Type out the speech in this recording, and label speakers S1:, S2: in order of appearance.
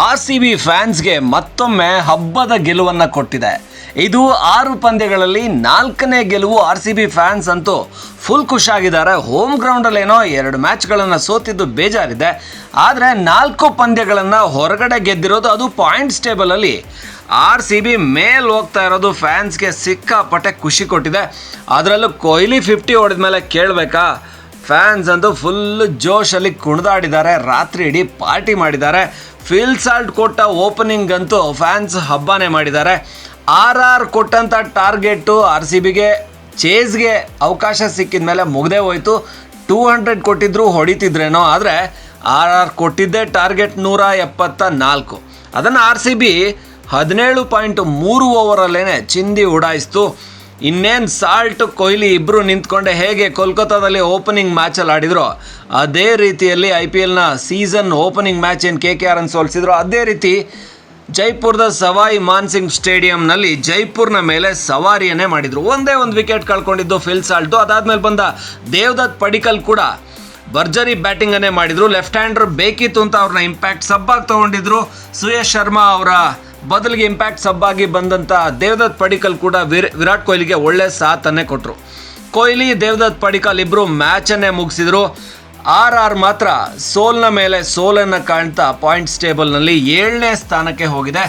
S1: R C B ಫ್ಯಾನ್ಸ್ಗೆ ಮತ್ತೊಮ್ಮೆ ಹಬ್ಬದ ಗೆಲುವನ್ನು ಕೊಟ್ಟಿದೆ. ಇದು ಆರು ಪಂದ್ಯಗಳಲ್ಲಿ ನಾಲ್ಕನೇ ಗೆಲುವು ಆರ್ ಸಿ ಬಿ ಫ್ಯಾನ್ಸ್ ಅಂತೂ ಫುಲ್ ಖುಷಿಯಾಗಿದ್ದಾರೆ. ಹೋಮ್ ಗ್ರೌಂಡಲ್ಲೇನೋ ಎರಡು ಮ್ಯಾಚ್ಗಳನ್ನು ಸೋತಿದ್ದು ಬೇಜಾರಿದೆ. ಆದರೆ ನಾಲ್ಕು ಪಂದ್ಯಗಳನ್ನು ಹೊರಗಡೆ ಗೆದ್ದಿರೋದು ಅದು ಪಾಯಿಂಟ್ಸ್ ಟೇಬಲಲ್ಲಿ ಆರ್ ಸಿ ಬಿ ಮೇಲ್ ಹೋಗ್ತಾ ಇರೋದು ಫ್ಯಾನ್ಸ್ಗೆ ಸಿಕ್ಕಾಪಟ್ಟೆ ಖುಷಿ ಕೊಟ್ಟಿದೆ. ಅದರಲ್ಲೂ ಕೊಹ್ಲಿ ಫಿಫ್ಟಿ ಹೊಡೆದ ಮೇಲೆ ಕೇಳಬೇಕಾ? ಫ್ಯಾನ್ಸ್ ಅಂತೂ ಫುಲ್ ಜೋಶಲ್ಲಿ ಕುಣಿದಾಡಿದ್ದಾರೆ. ರಾತ್ರಿ ಇಡೀ ಪಾರ್ಟಿ ಮಾಡಿದ್ದಾರೆ. ಫಿಲ್ ಸಾಲ್ಟ್ ಕೊಟ್ಟ ಓಪನಿಂಗ್ ಅಂತೂ ಫ್ಯಾನ್ಸ್ ಹಬ್ಬನೇ ಮಾಡಿದ್ದಾರೆ. ಆರ್ ಆರ್ ಕೊಟ್ಟಂಥ ಟಾರ್ಗೆಟು ಆರ್ ಸಿ ಬಿಗೆ ಚೇಸ್ಗೆ ಅವಕಾಶ ಸಿಕ್ಕಿದ ಮೇಲೆ ಮುಗ್ದೇ ಹೋಯ್ತು. ಟೂ ಹಂಡ್ರೆಡ್ ಕೊಟ್ಟಿದ್ರು ಹೊಡಿತಿದ್ರೇನೋ, ಆದರೆ ಆರ್ ಆರ್ ಕೊಟ್ಟಿದ್ದೇ ಟಾರ್ಗೆಟ್ ನೂರ ಎಪ್ಪತ್ತ ನಾಲ್ಕು. ಅದನ್ನು ಆರ್ ಸಿ ಬಿ ಹದಿನೇಳು ಪಾಯಿಂಟ್ ಮೂರು ಓವರಲ್ಲೇ ಚಿಂದಿ ಉಡಾಯಿಸ್ತು. ಇನ್ನೇನು ಸಾಲ್ಟ್, ಕೊಹ್ಲಿ ಇಬ್ಬರು ನಿಂತ್ಕೊಂಡೆ ಹೇಗೆ ಕೋಲ್ಕತ್ತಾದಲ್ಲಿ ಓಪನಿಂಗ್ ಮ್ಯಾಚಲ್ಲಿ ಆಡಿದ್ರು? ಅದೇ ರೀತಿಯಲ್ಲಿ ಐ ಪಿ ಎಲ್ನ ಸೀಸನ್ ಓಪನಿಂಗ್ ಮ್ಯಾಚ್ ಏನು ಕೆ ಕೆ ಆರ್ ಅನ್ನು ಸೋಲಿಸಿದ್ರು? ಅದೇ ರೀತಿ ಜೈಪುರದ ಸವಾಯಿ ಮಾನ್ಸಿಂಗ್ ಸ್ಟೇಡಿಯಂನಲ್ಲಿ ಜೈಪುರ್ನ ಮೇಲೆ ಸವಾರಿಯನ್ನೇ ಮಾಡಿದರು. ಒಂದೇ ಒಂದು ವಿಕೆಟ್ ಕಳ್ಕೊಂಡಿದ್ದು ಫಿಲ್ ಸಾಲ್ಟು ಅದಾದಮೇಲೆ ಬಂದ ದೇವದತ್ ಪಡಿಕಲ್ ಕೂಡ ಭರ್ಜರಿ ಬ್ಯಾಟಿಂಗನ್ನೇ ಮಾಡಿದರು ಮಾಡಿದ್ರು. ಲೆಫ್ಟ್ ಹ್ಯಾಂಡರ್ ಬೇಕಿತ್ತು ಅಂತ ಅವ್ರನ್ನ ಇಂಪ್ಯಾಕ್ಟ್ ಸಬ್ಬಾಗಿ ತೊಗೊಂಡಿದ್ರು. ಸುಯೇಶ್ ಶರ್ಮಾ ಅವರ ಬದಲಿಗೆ ಇಂಪ್ಯಾಕ್ಟ್ ಸಬ್ಬಾಗಿ ಬಂದಂಥ ದೇವದತ್ ಪಡಿಕಲ್ ಕೂಡ ವಿರ್, ವಿರಾಟ್ ಕೊಹ್ಲಿಗೆ ಒಳ್ಳೆ ಸಾಥನ್ನೇ ಕೊಟ್ಟರು ಕೊಹ್ಲಿ, ದೇವದತ್ ಪಡಿಕಲ್ ಇಬ್ಬರು ಮ್ಯಾಚನ್ನೇ ಮುಗಿಸಿದ್ರು. ಆರ್ ಆರ್ ಮಾತ್ರ ಸೋಲ್ನ ಮೇಲೆ ಸೋಲನ್ನು ಕಾಣ್ತಾ ಪಾಯಿಂಟ್ಸ್ ಟೇಬಲ್ನಲ್ಲಿ ಏಳನೇ ಸ್ಥಾನಕ್ಕೆ ಹೋಗಿದೆ.